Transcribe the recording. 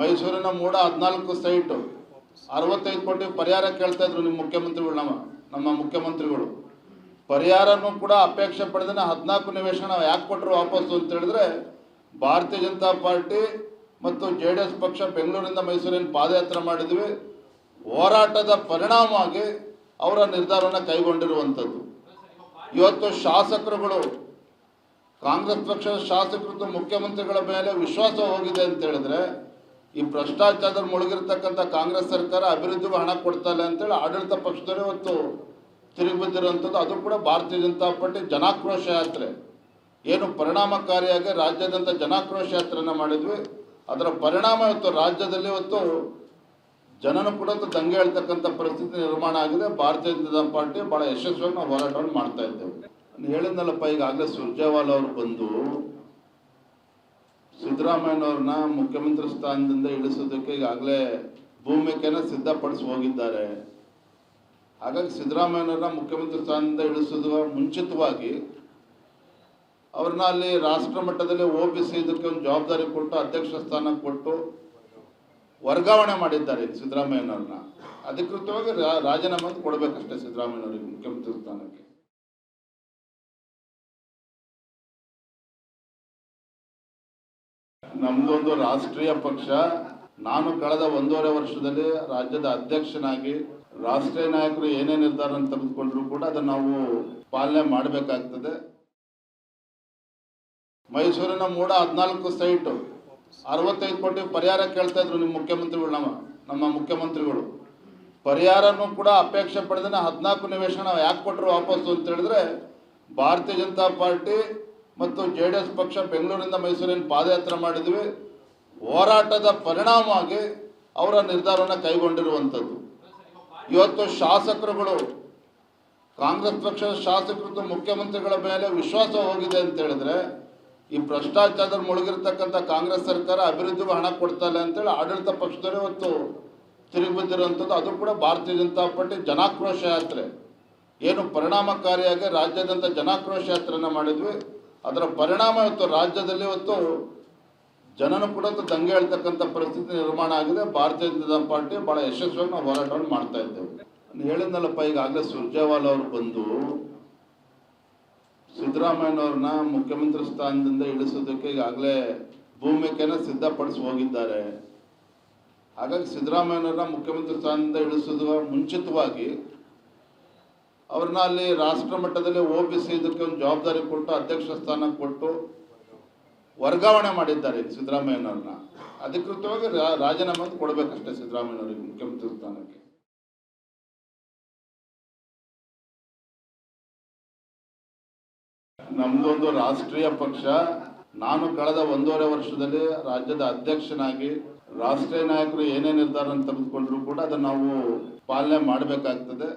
ಮೈಸೂರಿನ ಮೂಡ ಹದಿನಾಲ್ಕು ಸೈಟು. ಅರವತ್ತೈದು ಕೋಟಿ ಪರಿಹಾರ ಕೇಳ್ತಾ ಇದ್ರು ನಿಮ್ಮ ಮುಖ್ಯಮಂತ್ರಿಗಳು ನಮ್ಮ ನಮ್ಮ ಮುಖ್ಯಮಂತ್ರಿಗಳು. ಪರಿಹಾರನೂ ಕೂಡ ಅಪೇಕ್ಷೆ ಪಡೆದನ ಹದಿನಾಲ್ಕು ನಿವೇಶನ ನಾವು ಯಾಕೆ ಕೊಟ್ಟರು ವಾಪಸ್ಸು ಅಂತ ಹೇಳಿದ್ರೆ ಭಾರತೀಯ ಜನತಾ ಪಾರ್ಟಿ ಮತ್ತು ಜೆ ಡಿ ಎಸ್ ಪಕ್ಷ ಬೆಂಗಳೂರಿಂದ ಮೈಸೂರಿನ ಪಾದಯಾತ್ರೆ ಮಾಡಿದ್ವಿ. ಹೋರಾಟದ ಪರಿಣಾಮವಾಗಿ ಅವರ ನಿರ್ಧಾರವನ್ನು ಕೈಗೊಂಡಿರುವಂಥದ್ದು. ಇವತ್ತು ಶಾಸಕರುಗಳು, ಕಾಂಗ್ರೆಸ್ ಪಕ್ಷದ ಶಾಸಕರು ಮುಖ್ಯಮಂತ್ರಿಗಳ ಮೇಲೆ ವಿಶ್ವಾಸ ಹೋಗಿದೆ ಅಂತ ಹೇಳಿದ್ರೆ ಈ ಭ್ರಷ್ಟಾಚಾರದಲ್ಲಿ ಮುಳುಗಿರ್ತಕ್ಕಂಥ ಕಾಂಗ್ರೆಸ್ ಸರ್ಕಾರ ಅಭಿವೃದ್ಧಿಗೂ ಹಣ ಕೊಡ್ತಾ ಅಂತೇಳಿ ಆಡಳಿತ ಪಕ್ಷದವರೇ ಇವತ್ತು ತಿರುಗಿ ಅದು ಕೂಡ ಭಾರತೀಯ ಜನತಾ ಪಾರ್ಟಿ ಜನಾಕ್ರೋಶ ಯಾತ್ರೆ. ಏನು ಪರಿಣಾಮಕಾರಿಯಾಗಿ ರಾಜ್ಯಾದ್ಯಂತ ಜನಾಕ್ರೋಶ ಯಾತ್ರೆಯನ್ನು ಮಾಡಿದ್ವಿ. ಅದರ ಪರಿಣಾಮ ಇವತ್ತು ರಾಜ್ಯದಲ್ಲಿ ಇವತ್ತು ಜನನು ಕೂಡ ದಂಗೆ ಹೇಳ್ತಕ್ಕಂಥ ಪರಿಸ್ಥಿತಿ ನಿರ್ಮಾಣ ಆಗಿದೆ. ಭಾರತೀಯ ಜನತಾ ಪಾರ್ಟಿ ಬಹಳ ಯಶಸ್ವಿಯಾಗಿ ನಾವು ಹೋರಾಟವನ್ನು ಮಾಡ್ತಾ ಇದ್ದೇವೆ. ಹೇಳಿದ್ನಲ್ಲಪ್ಪ, ಈಗಾಗಲೇ ಸುರ್ಜೇವಾಲ ಅವರು ಬಂದು ಸಿದ್ದರಾಮಯ್ಯನವ್ರನ್ನ ಮುಖ್ಯಮಂತ್ರಿ ಸ್ಥಾನದಿಂದ ಇಳಿಸೋದಕ್ಕೆ ಈಗಾಗಲೇ ಭೂಮಿಕೆನ ಸಿದ್ಧಪಡಿಸಿ ಹೋಗಿದ್ದಾರೆ. ಹಾಗಾಗಿ ಸಿದ್ದರಾಮಯ್ಯನವ್ರನ್ನ ಮುಖ್ಯಮಂತ್ರಿ ಸ್ಥಾನದಿಂದ ಇಳಿಸೋದು ಮುಂಚಿತವಾಗಿ ಅವ್ರನ್ನ ಅಲ್ಲಿ ರಾಷ್ಟ್ರ ಮಟ್ಟದಲ್ಲಿ ಒ ಬಿ ಸಿ ಇದಕ್ಕೆ ಒಂದು ಜವಾಬ್ದಾರಿ ಕೊಟ್ಟು, ಅಧ್ಯಕ್ಷ ಸ್ಥಾನ ಕೊಟ್ಟು ವರ್ಗಾವಣೆ ಮಾಡಿದ್ದಾರೆ ಸಿದ್ದರಾಮಯ್ಯನವ್ರನ್ನ. ಅಧಿಕೃತವಾಗಿ ರಾಜೀನಾಮೆ ಕೊಡಬೇಕಷ್ಟೇ ಸಿದ್ದರಾಮಯ್ಯನವರಿಗೆ ಮುಖ್ಯಮಂತ್ರಿ ಸ್ಥಾನಕ್ಕೆ. ನಮ್ದೊಂದು ರಾಷ್ಟ್ರೀಯ ಪಕ್ಷ. ನಾನು ಕಳೆದ ಒಂದೂವರೆ ವರ್ಷದಲ್ಲಿ ರಾಜ್ಯದ ಅಧ್ಯಕ್ಷನಾಗಿ ರಾಷ್ಟ್ರೀಯ ನಾಯಕರು ಏನೇ ನಿರ್ಧಾರ ತೆಗೆದುಕೊಂಡ್ರು ಕೂಡ ಅದನ್ನು ನಾವು ಪಾಲನೆ ಮಾಡಬೇಕಾಗ್ತದೆ. ಮೈಸೂರಿನ ಮೂಡ ಹದಿನಾಲ್ಕು ಸೈಟು ಅರವತ್ತೈದು ಕೋಟಿ ಪರಿಹಾರ ಕೇಳ್ತಾ ಇದ್ರು ನಿಮ್ಮ ಮುಖ್ಯಮಂತ್ರಿಗಳು ನಮ್ಮ ನಮ್ಮ ಮುಖ್ಯಮಂತ್ರಿಗಳು. ಪರಿಹಾರನೂ ಕೂಡ ಅಪೇಕ್ಷೆ ಪಡೆದನ ಹದಿನಾಲ್ಕು ನಿವೇಶನ ನಾವು ಯಾಕೆ ಕೊಟ್ಟರು ವಾಪಸ್ಸು ಅಂತ ಹೇಳಿದ್ರೆ, ಭಾರತೀಯ ಜನತಾ ಪಾರ್ಟಿ ಮತ್ತು ಜೆ ಡಿ ಎಸ್ ಪಕ್ಷ ಬೆಂಗಳೂರಿಂದ ಮೈಸೂರಿನ ಪಾದಯಾತ್ರೆ ಮಾಡಿದ್ವಿ. ಹೋರಾಟದ ಪರಿಣಾಮವಾಗಿ ಅವರ ನಿರ್ಧಾರವನ್ನು ಕೈಗೊಂಡಿರುವಂಥದ್ದು. ಇವತ್ತು ಶಾಸಕರುಗಳು, ಕಾಂಗ್ರೆಸ್ ಪಕ್ಷದ ಶಾಸಕರು ಮುಖ್ಯಮಂತ್ರಿಗಳ ಮೇಲೆ ವಿಶ್ವಾಸ ಹೋಗಿದೆ ಅಂತ ಹೇಳಿದ್ರೆ, ಈ ಭ್ರಷ್ಟಾಚಾರದಲ್ಲಿ ಮುಳುಗಿರ್ತಕ್ಕಂಥ ಕಾಂಗ್ರೆಸ್ ಸರ್ಕಾರ ಅಭಿವೃದ್ಧಿಗೂ ಹಣ ಕೊಡ್ತಾ ಇಲ್ಲ ಅಂತೇಳಿ ಆಡಳಿತ ಪಕ್ಷದವರೇ ಇವತ್ತು ತಿರುಗಿ ಬಿದ್ದಿರುವಂಥದ್ದು ಅದು ಕೂಡ ಭಾರತೀಯ ಜನತಾ ಪಾರ್ಟಿ ಜನಾಕ್ರೋಶ ಯಾತ್ರೆ. ಏನು ಪರಿಣಾಮಕಾರಿಯಾಗಿ ರಾಜ್ಯಾದ್ಯಂತ ಜನಾಕ್ರೋಶ ಯಾತ್ರೆಯನ್ನು ಮಾಡಿದ್ವಿ. ಅದರ ಪರಿಣಾಮ ಇವತ್ತು ರಾಜ್ಯದಲ್ಲಿ ಇವತ್ತು ಜನನು ಕೂಡ ದಂಗೆ ಹೇಳ್ತಕ್ಕಂಥ ಪರಿಸ್ಥಿತಿ ನಿರ್ಮಾಣ ಆಗಿದೆ. ಭಾರತೀಯ ಜನತಾ ಪಾರ್ಟಿ ಬಹಳ ಯಶಸ್ವಿಯಾಗಿ ನಾವು ಹೋರಾಟವನ್ನು ಮಾಡ್ತಾ ಇದ್ದೇವೆ. ಹೇಳಿದ್ನಲ್ಲಪ್ಪ, ಈಗಾಗಲೇ ಸುರ್ಜೇವಾಲ ಅವರು ಬಂದು ಸಿದ್ದರಾಮಯ್ಯನವ್ರನ್ನ ಮುಖ್ಯಮಂತ್ರಿ ಸ್ಥಾನದಿಂದ ಇಳಿಸೋದಕ್ಕೆ ಈಗಾಗಲೇ ಭೂಮಿಕೆನ ಸಿದ್ಧಪಡಿಸಿ ಹೋಗಿದ್ದಾರೆ. ಹಾಗಾಗಿ ಸಿದ್ದರಾಮಯ್ಯನವ್ರನ್ನ ಮುಖ್ಯಮಂತ್ರಿ ಸ್ಥಾನದಿಂದ ಇಳಿಸೋದು ಮುಂಚಿತವಾಗಿ ಅವ್ರನ್ನ ಅಲ್ಲಿ ರಾಷ್ಟ್ರ ಮಟ್ಟದಲ್ಲಿ ಒ ಬಿ ಸಿ ಇದಕ್ಕೆ ಒಂದು ಜವಾಬ್ದಾರಿ ಕೊಟ್ಟು, ಅಧ್ಯಕ್ಷ ಸ್ಥಾನ ಕೊಟ್ಟು ವರ್ಗಾವಣೆ ಮಾಡಿದ್ದಾರೆ ಸಿದ್ದರಾಮಯ್ಯನವ್ರನ್ನ. ಅಧಿಕೃತವಾಗಿ ರಾಜೀನಾಮೆ ಕೊಡಬೇಕಷ್ಟೇ ಸಿದ್ದರಾಮಯ್ಯನವರಿಗೆ ಮುಖ್ಯಮಂತ್ರಿ ಸ್ಥಾನಕ್ಕೆ. ನಮ್ದೊಂದು ರಾಷ್ಟ್ರೀಯ ಪಕ್ಷ. ನಾನು ಕಳೆದ ಒಂದೂವರೆ ವರ್ಷದಲ್ಲಿ ರಾಜ್ಯದ ಅಧ್ಯಕ್ಷನಾಗಿ, ರಾಷ್ಟ್ರೀಯ ನಾಯಕರು ಏನೇ ನಿರ್ಧಾರ ತೆಗೆದುಕೊಂಡ್ರು ಕೂಡ ಅದನ್ನು ನಾವು ಪಾಲನೆ ಮಾಡಬೇಕಾಗ್ತದೆ.